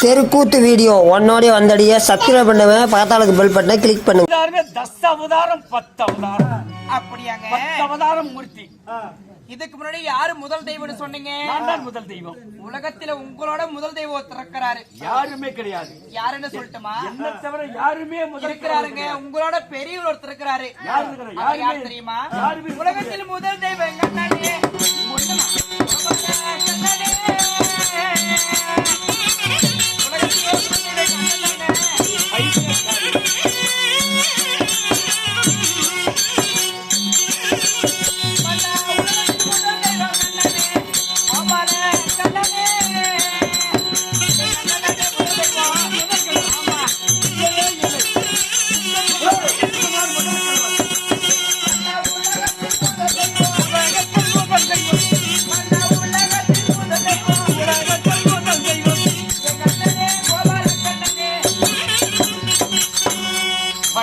தெருக்கூத்து வீடியோ. உன்னோடய வந்தடிய சப்ஸ்கிரைப் பண்ணுவேன் பக்கத்தாளுக்கு பெல் பட்டனை கிளிக் பண்ணுங்க. தச அவதாரம் பத்து அவதாரம் அப்படியாங்க. பத்து அவதாரம் மூர்த்தி இதுக்கு முன்னாடி யாரு முதல் தெய்வம்னு சொன்னீங்க? நான் தான் முதல் தெய்வம். உலகத்துல உங்களோட முதல் தெய்வம் இருக்கிறாரு யாருமே கிடையாது. யாருன்னு சொல்லட்டுமா? என்ன தவிர யாருமே முதல் இருக்கிறாருங்க. உங்களோட பெரியவர் ஒருத்தர் இருக்கிறாரு? யாரு தெரியுமா? உலகத்தில் முதல் தெய்வம் எங்க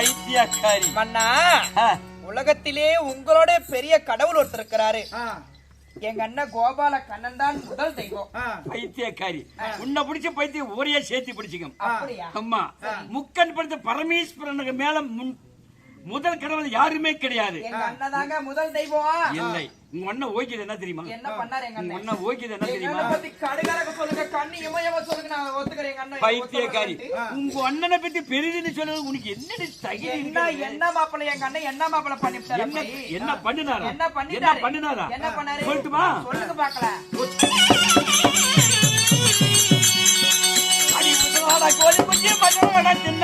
பைத்தியக்காரி மன்னா உலகத்திலே உங்களோட பெரிய கடவுள் ஒருத்தர் இருக்கிறாரு. எங்க அண்ணன் கோபால கண்ணன் தான் முதல் தெய்வம். பைத்தியக்காரி உன்னை பிடிச்ச பைத்தியம் ஒரே சேர்த்து பிடிச்சிக்கும். அப்படியா? அம்மா முக்கன் படுத்த பரமேஸ்வரனுக்கு மேல முன் முதல் கடவுள் யாருமே கிடையாது. முதல் தெய்வம். இல்லை. உங்க அண்ணன் ஓய்க்குது என்ன தெரியுமா? என்ன பண்ணாரு எங்க உங்க அண்ணன்? என்ன தெரியுமா? பத்தி கடுகாரக சொல்லுங்க கண்ணு இம இம சொல்லுங்க நான் ஒத்துக்கிறேன் எங்க அண்ணன். பைத்தியக்காரி. உங்க அண்ணனை பத்தி பெரிதுன்னு சொல்றது உனக்கு என்னடி தகுதி என்ன? என்ன மாப்பிள்ளை எங்க அண்ணன்? என்ன மாப்பிள்ளை பண்ணிவிட்டாரு என்ன? என்ன பண்ணினாரா? என்ன பண்ணிட்டாரு? என்ன பண்ணினாரா? என்ன பண்ணாரு? சொல்லட்டுமா? சொல்லுங்க அடி குதிராடா கோழி குஞ்சு மகனோட சின்ன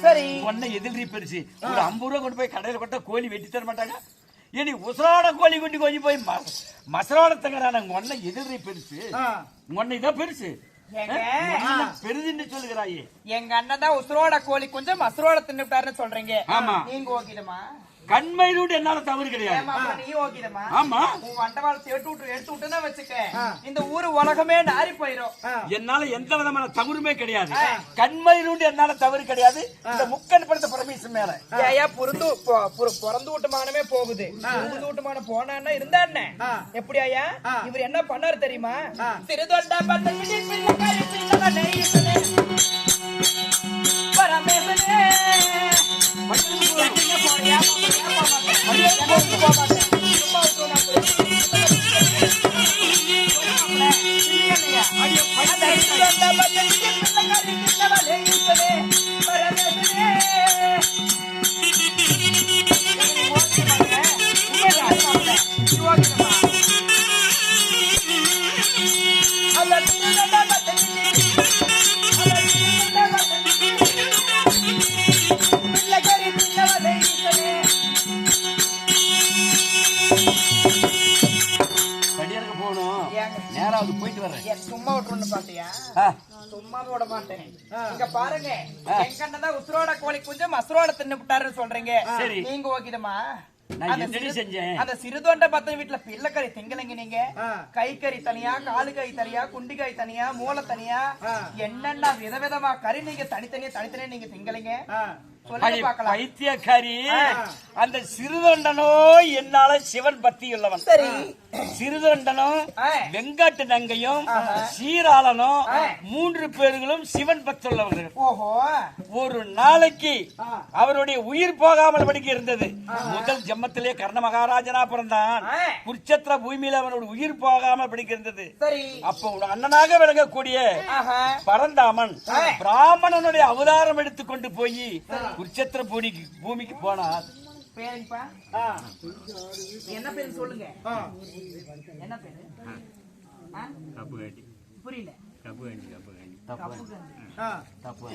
சரி. உன்னை எதிரி பெருசு ஒரு ஐம்பது ரூபா கொண்டு போய் கடையில கொட்ட கோழி வெட்டி தர மாட்டாங்க? ஏடி உசுராட கோழி கொண்டு கொஞ்சம் போய் மசராட தங்கறான உங்க அண்ணன் எதிரி பெருசு அண்ணன் இதான் பெருசு. பெருதுன்னு சொல்லுகிறாயே? எங்க அண்ணன் தான் உசுரோட கோழி கொஞ்சம் மசுரோட தின்னுட்டாருன்னு சொல்றீங்க. ஆமா. நீங்க ஓகிடுமா கண்மயிலூடு என்னால தவறு கிடையாது. ஏமா நீ ஓகிடுமா ஆமா. உன் எடுத்து விட்டு எடுத்து விட்டுன்னா வச்சுக்க. இந்த ஊரு உலகமே நாரி போயிரும். என்னால எந்த விதமான தவறுமே கிடையாது. கண்மயிலூண்டு என்னால தவறு கிடையாது. இந்த முக்கன் படுத்த பரமேஸ்வரன் மேல. ஏயா புருந்து பிறந்து விட்டுமானமே போகுது. புகுந்து விட்டுமான போனான்னா இருந்தா என்ன? எப்படி ஐயா இவர் என்ன பண்ணாரு தெரியுமா? திருதொண்டா ஈசனே. பரமேசனே. எங்க போறியா? போகணும். நேரா அது போயிட்டு வர்றேன். சும்மா விட்டுருன்னு பாத்தியா? சும்மா விட மாட்டேன். இங்க பாருங்க எங்க அண்ணன் தான் உசுரோட கோழி குஞ்சம் மசுரோட தின்னு விட்டாருன்னு சொல்றீங்க. நீங்க ஓகிடுமா நான் அந்த சிறுதொண்ட பத்த வீட்டுல பிள்ளைக்கறி திங்கலைங்க நீங்க. கை கறி தனியா காலு கறி தனியா குண்டி தனியா மூளை தனியா? என்னென்ன விதவிதமா கறி நீங்க தனித்தனியா தனித்தனியா நீங்க திங்கலைங்க? பைத்தியக்காரி. அந்த சிறுதொண்டனோ என்னால சிவன் பக்தி உள்ளவன் சரி சிறுதொண்டனும். வெங்காட்டு நங்கையும் சீராளனும் மூன்று பேர்களும் சிவன் பக்தி உள்ளவர்கள் ஒரு நாளைக்கு அவருடைய உயிர் போகாமல் படிக்க இருந்தது. முதல் ஜென்மத்திலே கர்ண மகாராஜனா பிறந்தான். குருச்சத்திர பூமியில அவனோட உயிர் போகாமல் படிக்க இருந்தது. அப்போ அண்ணனாக விளங்கக்கூடிய பரந்தாமன். பிராமணனுடைய அவதாரம் எடுத்துக்கொண்டு போய் குருச்சத்திர பூமிக்கு பூமிக்கு போனார் பேருங்கப்பா. ஆ, என்ன பேரு சொல்லுங்க. ஆ. என்ன பேரு? ஆ? புரியல. ஆ. இன்னும் தப்பு காண்டி அப்பா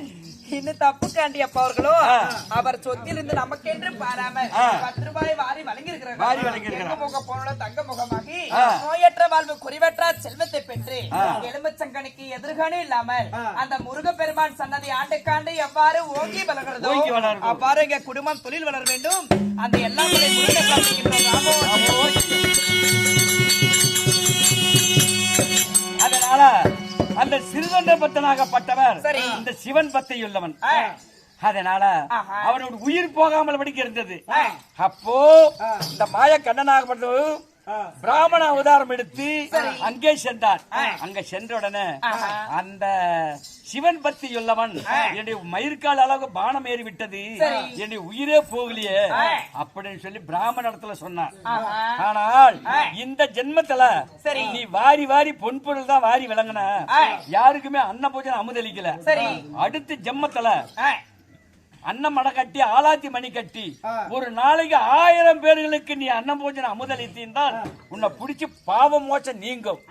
அவர்களோ அவர் சொத்திலிருந்து நமக்கென்று பாராமல் பத்து ரூபாய் வாரி வழங்கி வாரி வழங்கியிருக்கிறார். முக போனோட தங்க முகமாகி. நோயற்ற வாழ்வு குறிவற்ற செல்வத்தை பெற்று எலும்பச்சங்கனிக்கு எதிர்காணி இல்லாமல் அந்த முருகப்பெருமான் சன்னதி ஆண்டுக்காண்டு எவ்வாறு ஓங்கி வளர்கிறதோ. அவ்வாறு எங்க குடும்பம் தொழில் வளர வேண்டும் அந்த எல்லா அதனால அந்த சிறுதொண்ட பத்தனாகப்பட்டவர். இந்த சிவன் பத்தையுள்ளவன் அதனால. அவனோட உயிர் போகாமல் படிக்க இருந்தது. அப்போ இந்த மாய கண்ணனாகப்பட்டவர். பிராமண அவதாரம் எடுத்து அங்கே சென்றார் அங்க சென்ற உடனே. அந்த சிவன் பக்தி உள்ளவன் என்னுடைய மயிர்கால் அளவு பானம் ஏறி விட்டது. என்னுடைய உயிரே போகலையே. அப்படின்னு சொல்லி பிராமண இடத்துல சொன்னார் ஆஹா. ஆனால். இந்த ஜென்மத்துல. நீ வாரி வாரி பொன் பொருள் தான் வாரி விளங்குன. யாருக்குமே அன்ன பூஜை அமுதளிக்கல. அடுத்த ஜென்மத்துல. அன்னம் கட்டி ஆலாத்தி மணி கட்டி. ஒரு நாளைக்கு ஆயிரம் பேர்களுக்கு நீ அன்னம் பூஜனை அமுதளித்தீன்றால் உன்னை பிடிச்சு பாவ மோச்சம் நீங்கும்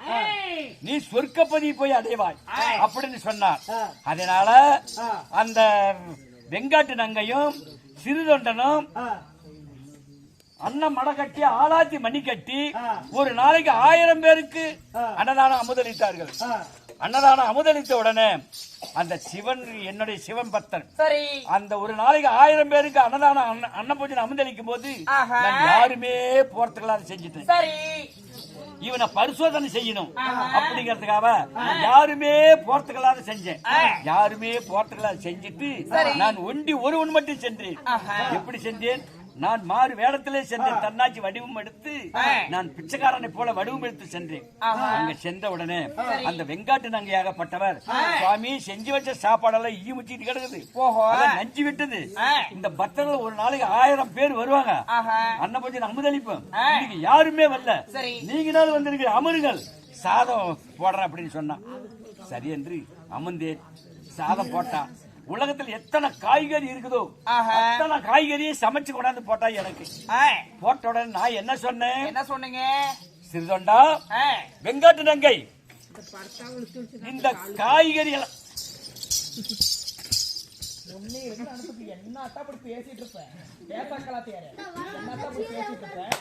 நீ சொர்க்கப்பதி போய் அடைவாய் அப்படின்னு சொன்னார். அதனால. அந்த வெங்காட்டு நங்கையும் சிறுதொண்டனும். அன்னம் மடை கட்டி ஆலாத்தி மணி கட்டி. ஒரு நாளைக்கு ஆயிரம் பேருக்கு. அன்னதானம் அமுதளித்தார்கள். அன்னதானம் அமுதளித்த உடனே அந்த சிவன் என்னுடைய சிவன் பக்தன் சரி. அந்த ஒரு நாளைக்கு ஆயிரம் பேருக்கு அன்னதானம் அன்ன- அன்ன பூஜை அமுதளிக்கும் போது யாருமே போறதுக்குள்ள அதை செஞ்சுட்டேன். சரி. இவனை பரிசோதனை செய்யணும் அப்படிங்கறதுக்காக யாருமே போறதுக்கெல்லாம் செஞ்சேன். யாருமே போறதுக்கெல்லாம் செஞ்சுட்டு நான் ஒண்டி ஒருவன் மட்டும் சென்றேன். எப்படி செஞ்சேன்? நான் மாறு வேடத்திலே சென்றேன். தன்னாட்சி வடிவம் எடுத்து நான் பிச்சைக்காரனை போல வடிவம் எடுத்து சென்றேன். அங்க சென்ற உடனே அந்த வெங்காட்டு நங்கையாகப்பட்டவர் சுவாமி செஞ்சு வச்ச சாப்பாடெல்லாம் ஈ முச்சிட்டு கிடக்குது. நஞ்சு விட்டது. இந்த பக்தர்கள் ஒரு நாளைக்கு ஆயிரம் பேர் வருவாங்க. அன்ன கொஞ்சம் அமுதளிப்போம். இன்னைக்கு யாருமே வரல. நீங்களாவது வந்திருக்கிற அமருங்கள். சாதம் போடுறேன் அப்படின்னு சொன்னான். சரி என்று அமர்ந்தேன் சாதம் போட்டான். உலகத்தில் எத்தனை காய்கறி இருக்குதோ ஆஹா. அத்தனை காய்கறியை சமைச்சு கொண்டாந்து போட்டா எனக்கு. ஆ. போட்ட உடனே நான் என்ன சொன்னேன்? என்ன சொன்னீங்க? சிறுதொண்டா ஆ. வெங்காட்டு நங்கை. இந்த காய்கறி அப்படி பேசிட்டு இருப்பேன் பேசாக்கலாத்தியாரு என்னத்தான் அப்படி பேசிட்டு இருப்பேன்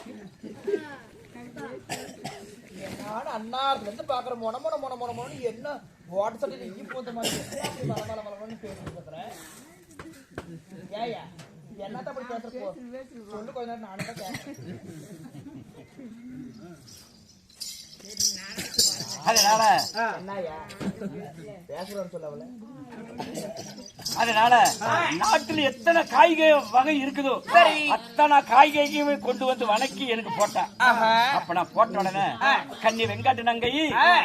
நான் அண்ணாத்துல இருந்து பாக்குற மொன மொன மொன மொன மொன என்ன வாட் சட்டி இஞ்சி போத்த மாதிரி மல மல மலன்னு பேசிட்டு இருக்கிறேன். ஏயா என்னத்தான் அப்படி பேசுற போ? சொல்லு கொஞ்ச நேரம் நானே தான் கேட்கறேன் அதனால அவள அதனால நாட்டுல எத்தனை காய்கறி வகை இருக்குதோ. அத்தனை காய்கறியுமே கொண்டு வந்து வணக்கி எனக்கு போட்டேன். அப்ப நான் போட்ட உடனே கண்ணி வெங்காட்டு நங்கை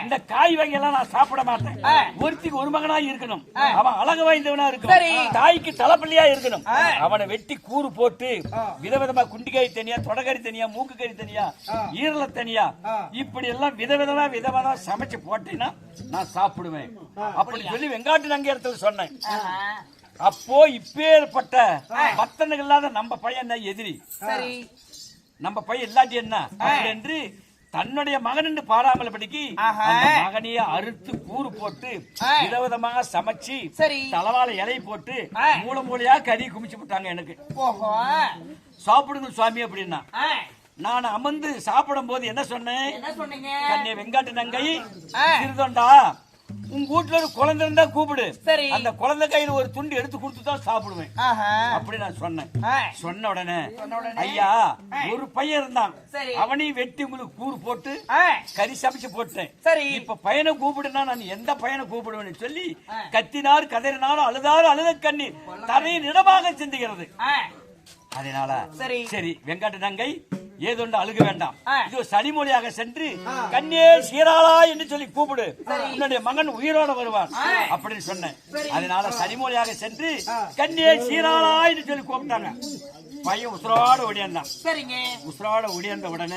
இந்த காய் வகையெல்லாம் நான் சாப்பிட மாட்டேன். ஒருத்திக்கு ஒரு மகனா இருக்கணும். அவன் அழகு வாய்ந்தவனா. இருக்கணும். தாய்க்கு தலைப்பள்ளியா இருக்கணும். அவனை வெட்டி கூறு போட்டு விதவிதமா குண்டிக்காய் தனியா தொடகரி தனியா மூக்கு கறி தனியா ஈரல தனியா இப்படி எல்லாம் விதவிதமா விதவிதமா சமைச்சு போட்டீங்கன்னா நான் சாப்பிடுவேன். அப்படி சொல்லி வெங்காட்டு நங்கை இடத்துல சொன்னேன். அப்போ இப்பேற்பட்ட பக்தனுக்கு இல்லாத நம்ம பையன் தான் எதிரி? சரி. நம்ம பையன் இல்லாட்டி என்ன? அப்படி என்று தன்னுடைய மகன் என்று பாராமல் படிக்கு மகனையே அறுத்து கூறு போட்டு. விதவிதமாக சமைச்சு சரி. தலவாழ இலை போட்டு ஆ. மூளை மூளையா கறி குமிச்சு விட்டாங்க எனக்கு. ஓஹோ. சாப்பிடுங்க சுவாமி அப்படின்னா. நான் அமர்ந்து சாப்பிடும் போது என்ன சொன்னேன்? என்ன சொன்னீங்க? கண்ணே வெங்காட்டு நங்கை ஆ. உங்க வீட்டுல ஒரு குழந்தை இருந்தா கூப்பிடு சரி. அந்த குழந்தை கையில ஒரு துண்டு எடுத்து கொடுத்து தான் சாப்பிடுவேன் அப்படி நான் சொன்னேன். சொன்ன உடனே? ஐயா ஒரு பையன் இருந்தான். அவனையும் வெட்டி உங்களுக்கு கூறு போட்டு. கறி சமைச்சு போட்டேன் சரி. இப்ப பையனை கூப்பிடுனா நான் எந்த பையனை கூப்பிடுவேன்னு சொல்லி கத்தினார் கதறினார் அழுதார் அழுத கண்ணீர் தரையின் இடமாக சிந்துகிறது. அதனால சரி. சரி வெங்காட்டு நங்கை ஏதொன்று அழுக வேண்டாம். இது சனிமொழியாக சென்று கண்ணே சீராளா என்று சொல்லி கூப்பிடு. உன்னுடைய மகன் உயிரோட வருவான் அப்படின்னு சொன்னேன். அதனால சனிமொழியாக சென்று கண்ணே சீராளா என்று சொல்லி கூப்பிட்டாங்க. பையன் உசுரோட ஓடியாந்தான் சரிங்க உசுரோட ஓடியாந்த உடனே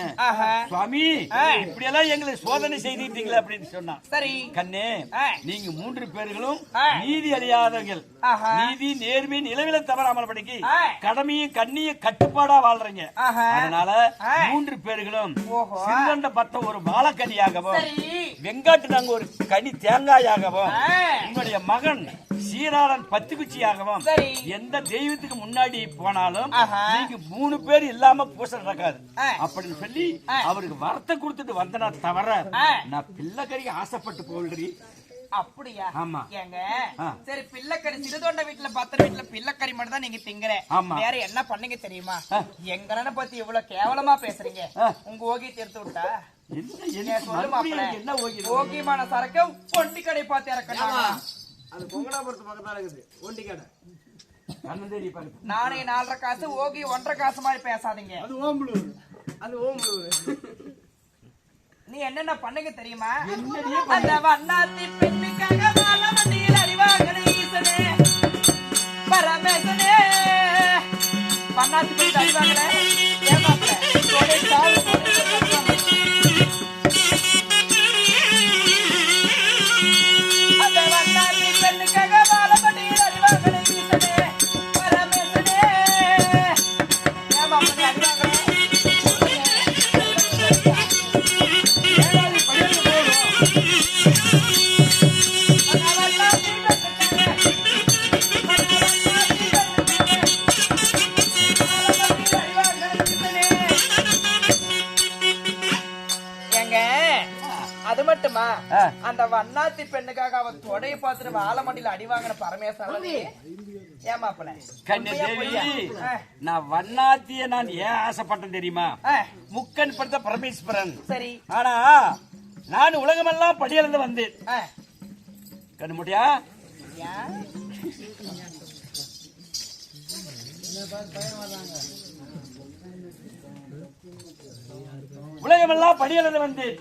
சுவாமி. இப்படி எல்லாம் எங்களை சோதனை செய்திட்டீங்களே அப்படின்னு சொன்னான் சரி கண்ணே. நீங்க மூன்று பேர்களும். நீதி அறியாதவர்கள். நீதி நேர்மை நிலவில தவறாமல் படிக்கு. கடமையும் கண்ணியும் கட்டுப்பாடா வாழ்றீங்க. அதனால. மூன்று பேர்களும். சிறுவண்ட பத்த ஒரு வாழைக்கனியாகவும் வெங்காட்டு நாங்க ஒரு கனி தேங்காயாகவும். உங்களுடைய மகன் சீராளன் பத்து குச்சியாகவும். எந்த தெய்வத்துக்கு முன்னாடி போனாலும். நீங்க மூணு பேர் இல்லாம பூசை நடக்காது. அப்படின்னு சொல்லி. அவருக்கு வரத்தை கொடுத்துட்டு வந்தனா தவிர. நான் பிள்ளைக்கறிக்கு ஆசைப்பட்டு போல்றி அப்படியா ஆமா. ஏங்க. சரி பிள்ளைக்கறி சிறுதொண்ட வீட்டுல பத்திர வீட்டுல பிள்ளைக்கறி மட்டும் தான் நீங்க திங்குற ஆமா. வேற என்ன பண்ணீங்க தெரியுமா ஆ. எங்கன பத்தி இவ்வளவு கேவலமா பேசுறீங்க. உங்க ஓகி திருத்து விட்டா ஓகியமான சரக்கு பொண்டி கடை பார்த்து இறக்கணும் அது பொங்கலாபுரத்து இருக்குது ஒண்டி கடை நானே நாலரை காசு ஓகி ஒன்றரை காசு மாதிரி பேசாதீங்க. அது ஓம்புலூர். அது ஓம்புலூர். நீ என்னென்ன பண்ணுங்க தெரியுமா? அந்த வண்ணாத்தி பெண்ணுக்காக வண்டியில் ஈசனே பரமேசனே. வண்ணாத்தி பெண்ணு அடிவாங்கல ஏமாப்பிள அது மட்டுமா? ஆ. அந்த வண்ணாத்தி பெண்ணுக்காக அவ தொடைய பார்த்துட்டு வாழை மண்டியில அடி வாங்கின பரமேஸ்வரன் ஏமாப்பல கண்ணு தேவி நான் வண்ணாத்திய நான் ஏன் ஆசைப்பட்டேன் தெரியுமா? முக்கன் படுத்த பரமேஸ்வரன். சரி. ஆனா நான் உலகமெல்லாம் படியிலிருந்து வந்தேன். ஆ. கண்ணு முடியா? ஏன்? உலகமெல்லாம் படியிலிருந்து வந்தேன்.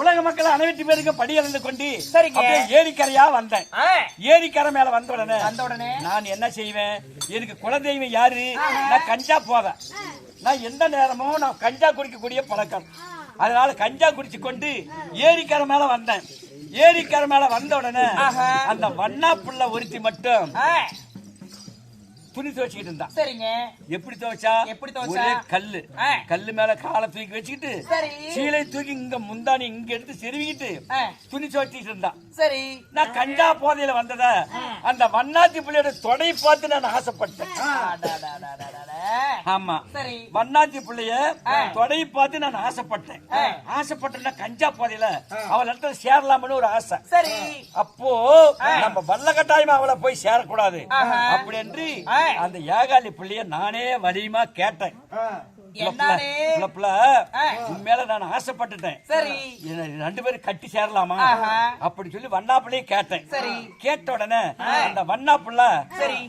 உலக மக்கள் அனைவற்று பேருக்கு படியிலிருந்து கொண்டு சரிங்க. அப்படியே ஏரிக்கரையா வந்தேன். ஏரிக்கரை மேல வந்த உடனே வந்த உடனே? நான் என்ன செய்வேன்? எனக்கு குலதெய்வம் யாரு? நான் கஞ்சா போவேன். நான் எந்த நேரமும் நான் கஞ்சா குடிக்கக்கூடிய பழக்கம். அதனால கஞ்சா குடிச்சு கொண்டு ஏரிக்கரை மேல வந்தேன். ஏரிக்கரை மேல வந்த உடனே. அந்த வண்ணா புள்ள ஒருத்தி மட்டும். துணி துவச்சிக்கிட்டு இருந்தா. சரிங்க. எப்படி துவைச்சா? எப்படி துவைச்சா? கல்லு. கல்லு மேல காலை தூக்கி வச்சுக்கிட்டு சீலை தூக்கி இங்க முந்தானி இங்க எடுத்து செருவிக்கிட்டு. துணி துவைச்சிட்டு இருந்தா. சரி. நான் கஞ்சா போதையில வந்தத அந்த வண்ணாத்தி பிள்ளையோட தொடை பார்த்து நான் ஆசைப்பட்டேன். ஆமா. சரி. வண்ணாத்தி பிள்ளைய. தொடை பார்த்து நான் ஆசைப்பட்டேன். ஆசைப்பட்டேன்னா கஞ்சா போதையில அவள் இடத்துல சேரலாம்னு ஒரு ஆசை. சரி. அப்போ நம்ம வல்ல கட்டாயமா அவளை போய் சேரக்கூடாது. அப்படி என்று. அந்த ஏகாலி பிள்ளைய நானே வலியுமா கேட்டேன். மேல நான் ஆசைப்பட்டுட்டேன். சரி. என்ன ரெண்டு பேரும் கட்டி சேரலாமா. அப்படி சொல்லி வண்ணாப்பிள்ளையே கேட்டேன். சரி. கேட்ட உடனே அந்த வண்ணாப்புள்ள சரி.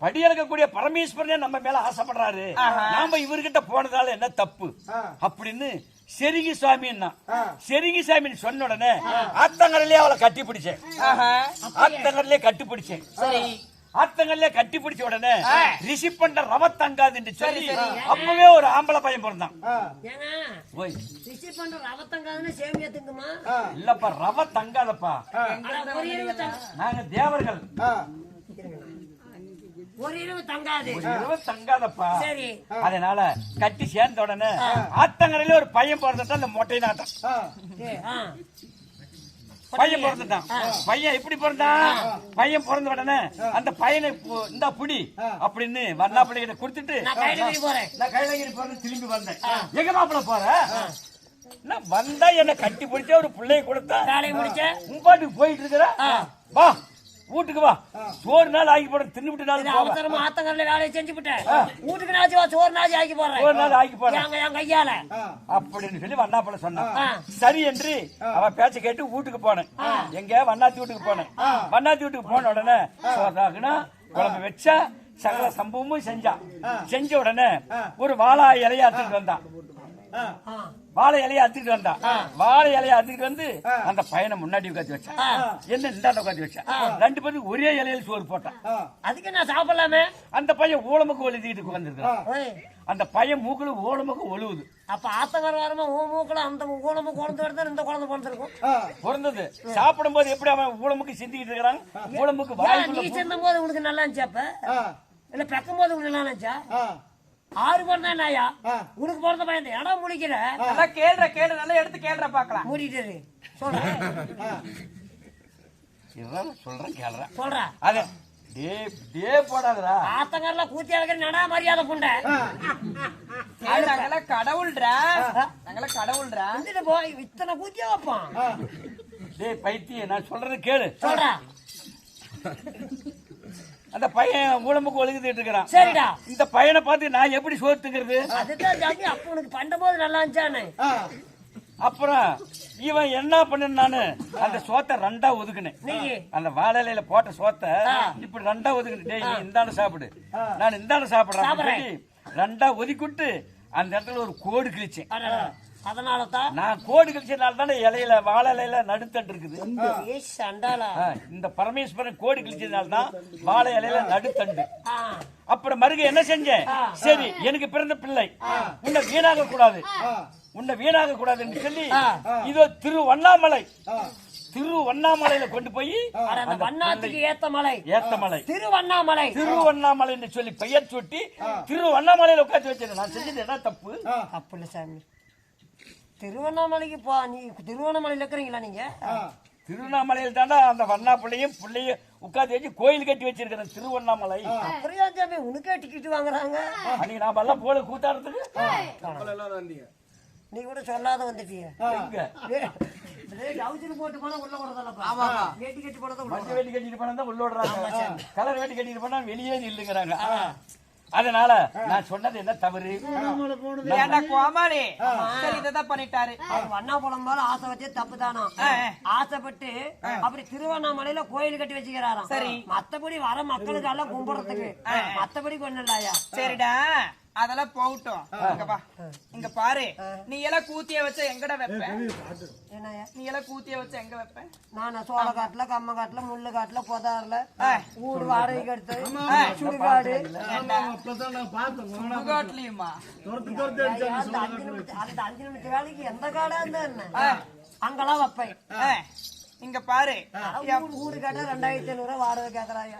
படி இறக்கக்கூடிய பரமேஸ்வரனே நம்ம மேல ஆசைப்படுறாரு. நாம இவர்கிட்ட போனதால என்ன தப்பு? அப்படின்னு செருகி சாமின்னா. செருகி சாமின்னு சொன்ன உடனே ஆத்தங்கரையிலே அவளை கட்டி பிடிச்சேன் ஆஹா. ஆத்தங்கரையிலே கட்டி பிடிச்சேன் சரி. ஆத்தங்கல்ல கட்டி பிடிச்ச உடனே. ரிஷி பண்ற ரவ தங்காதுன்னு சொல்லி. அப்பவே ஒரு ஆம்பளை பையன் பிறந்தான். இல்லப்பா ரவ தங்காதப்பா. நாங்க தேவர்கள். ஒரு இரவு தங்காது. ஒரு இரவு தங்காதப்பா. சரி. அதனால கட்டி சேர்ந்த உடனே ஆத்தங்கரையில ஒரு பையன் பிறந்துட்டான் அந்த மொட்டை நாட்டம். பையன் பிறந்துட்டான். பையன் எப்படி பிறந்தான்? பையன் பிறந்த உடனே அந்த பையனை இந்தா புடி அப்படின்னு வண்ணா பிள்ளைகிட்ட கொடுத்துட்டு நான் கைலகிரி போறேன். திரும்பி வந்தேன். எங்க மாப்பிள்ள போற? நான் வந்தா என்ன கட்டி பிடிச்ச ஒரு பிள்ளைய கொடுத்தா? உன் பாட்டுக்கு போயிட்டு இருக்கிற? வா. வீட்டுக்கு வா. சோறு நாள் ஆகி போட தின்னுபிட்டு நாள் அவசரமா ஆத்தங்கல்ல வேலையை செஞ்சு விட்டேன். வீட்டுக்கு நாச்சு வா சோறு நாச்சு ஆக்கி சோறு போடுறேன் நாள் ஆகி போறேன். எங்க என் கையால. அப்படின்னு சொல்லி வண்ணாப்பழ சொன்னான். சரி என்று அவ பேச்ச கேட்டு வீட்டுக்கு போனேன். எங்க வண்ணாத்தி வீட்டுக்கு போனேன். வண்ணாத்தி வீட்டுக்கு போன உடனே சோறாக்குனா குழம்பு வச்சா சகல சம்பவமும் செஞ்சான் செஞ்ச உடனே ஒரு வாழா இலையாத்துட்டு வந்தான். வாழை இலையை அத்துக்கிட்டு வந்தான் வாழை இலையை அத்துக்கிட்டு வந்து அந்த பையனை முன்னாடி உட்காந்து வச்சான் என்ன இந்தாண்ட உட்காந்து வச்சான் ரெண்டு பேரும் ஒரே இலையில சோறு போட்டான். அதுக்கு நான் சாப்பிடலாமே? அந்த பையன் ஊழமுக்கு ஒழுதிட்டு உட்காந்துருக்கான் அந்த பையன் மூக்குல ஊழமுக்கு ஒழுகுது. அப்ப ஆத்தங்கர வாரமா ஓ மூக்கல அந்த குழம்பு குழந்தை எடுத்தா இந்த குழந்தை பிறந்திருக்கும்? பிறந்தது. சாப்பிடும் போது எப்படி அவன் ஊழமுக்கு சிந்திக்கிட்டு இருக்கிறான்? ஊழமுக்கு நீ சேர்ந்த போது உனக்கு நல்லா இருந்துச்சு அப்ப? இல்ல பெக்கும் போது உனக்கு நல்லா இருந்துச்சா? ஆறு பிறந்தா நாயா? உனக்கு பிறந்த பையன் இடம் முடிக்கிற நல்லா கேள்ற கேள்ற நல்லா எடுத்து கேள்ற பாக்கலாம். மூடிட்டு. சொல்றேன். சொல்றேன் கேளுறேன் சொல்றா. அது டே டே போடாதடா. ஆத்தங்கர்ல கூத்தி அழகிற நடா மரியாதை புண்டை நாங்கெல்லாம் கடவுள்ரா. நாங்கெல்லாம் கடவுள்ரா. வந்துட்டு போய் இத்தனை கூத்தியா வைப்பான்? டேய் பைத்தியம் நான் சொல்றது கேளு. சொல்றா. அந்த பையன் ஊழமுக்கு ஒழுகுதுட்டு இருக்கிறான். சரிடா. இந்த பையனை பார்த்து நான் எப்படி சோத்துங்கிறது அதுதான் ஜாமி அப்ப உனக்கு பண்ட போது நல்லா இருந்துச்சானே? அப்புறம் இவன் என்ன பண்ணானு அந்த சோத்தை ரெண்டா ஒதுக்குனேன். அந்த வாழலையில போட்ட சோத்தை இப்படி ரெண்டா ஒதுக்குனேன். டேய் நீ இந்தாண்ட சாப்பிடு. நான் இந்தாண்ட சாப்பிடுறேன். ரெண்டா ஒதுக்கிட்டு அந்த இடத்துல ஒரு கோடு கிழிச்சேன். அதனால தான் நான் கோடு கிழிச்சதுனால தானே இலையில வாழை இலையில நடுத்தண்டு இருக்குது இந்த பரமேஸ்வரன் கோடி கிழிச்சதுனால தான் வாழை இலையில நடுத்தண்டு. அப்புறம் மறுக என்ன செஞ்சேன்? சரி எனக்கு பிறந்த பிள்ளை. உன்னை வீணாக கூடாது உன்னை வீணாக கூடாதுன்னு சொல்லி இதோ திரு வண்ணாமலை திரு வண்ணாமலையில கொண்டு போய் வண்ணாத்துக்கு ஏத்த மலை. ஏத்த மலை. திருவண்ணாமலை. திருவண்ணாமலைன்னு சொல்லி பெயர் சுட்டி திருவண்ணாமலையில உட்காந்து வச்சது நான் செஞ்சது என்ன தப்பு? தப்பு இல்ல சாமி. திருவண்ணாமலைக்கு போ நீ திருவண்ணாமலையில இருக்கிறீங்களா நீங்க? திருவண்ணாமலையில் தாண்டா அந்த வண்ணா பிள்ளையும் பிள்ளையும் உட்காந்து வச்சு கோயில் கட்டி வச்சிருக்கிறேன் திருவண்ணாமலை. அப்படியா சாமி? உனக்கே டிக்கெட் வாங்குறாங்க. அன்னைக்கு நாம எல்லாம் போல கூத்தாடுறதுக்கு. நீ கூட சொல்லாத டவுசர் போட்டு போனா உள்ள விடுறதல்லப்பா வேட்டி கட்டி போனதை உள்ள மஞ்சள் வேட்டி கட்டிட்டு போனா தான் உள்ள விடுறாங்க கலர் வேட்டி கட்டிட்டு போனா வெளியே நில்லுங்கிறாங்க. அதனால நான் சொன்னது என்ன தவறு? ஏன்டா கோமாளி. சரி இதான் பண்ணிட்டாரு. அவர் வண்ணா பழம் போல ஆசை வச்சே தப்பு தானா ஆசைப்பட்டு அப்படி திருவண்ணாமலையில கோயில் கட்டி வச்சுக்கிறாராம். சரி. மத்தபடி வர மக்களுக்கு எல்லாம் கும்பிடுறதுக்கு மத்தபடி கொண்டு இல்லையா? சரிடா. அதெல்லாம் போகட்டும். இங்க வா. இங்க பாரு. நீ எல்லாம் கூத்திய வச்ச எங்கடா வைப்ப? நீ எல்லாம் கூத்திய வச்ச எங்க வைப்ப? நான் சோள காட்டுல கம்ம காட்டுல முள்ளு காட்டுல புதார்ல ஊடு வாடகைக்கு எடுத்து சுடுகாடு. சுடுகாட்லயுமா ஐயா, அந்த அஞ்சு நிமிஷம் வேலைக்கு எந்த காடா இருந்தா என்ன? அங்கெல்லாம் வைப்பேன். இங்க பாரு. ஊரு ஊரு கேட்டா ரெண்டாயிரத்தி ஐநூறு ரூபா வாடகை கேக்குறாங்க.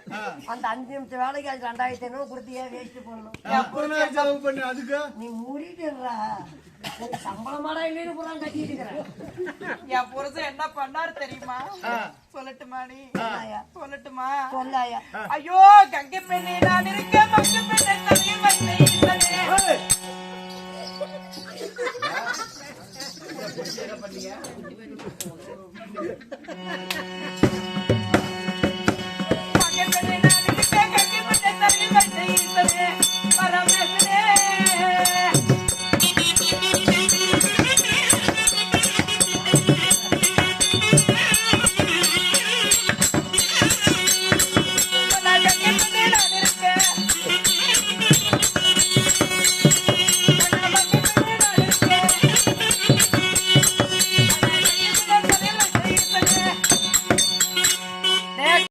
அந்த அஞ்சு நிமிஷம் வேலைக்கு அது ரெண்டாயிரத்தி ஐநூறு கொடுத்தியே வேஸ்ட் பண்ணணும்? நீ மூடிட்டுறா சம்பளமாடா இல்லைன்னு கட்டிட்டு என் புருஷன் என்ன பண்ணாரு தெரியுமா? சொல்லட்டுமா நீ. சொல்லட்டுமா? சொல்லாயா? ஐயோ கங்கை பெண்ணே நான் இருக்க மங்கை பெண்ணே தனியே பண்ணீங்க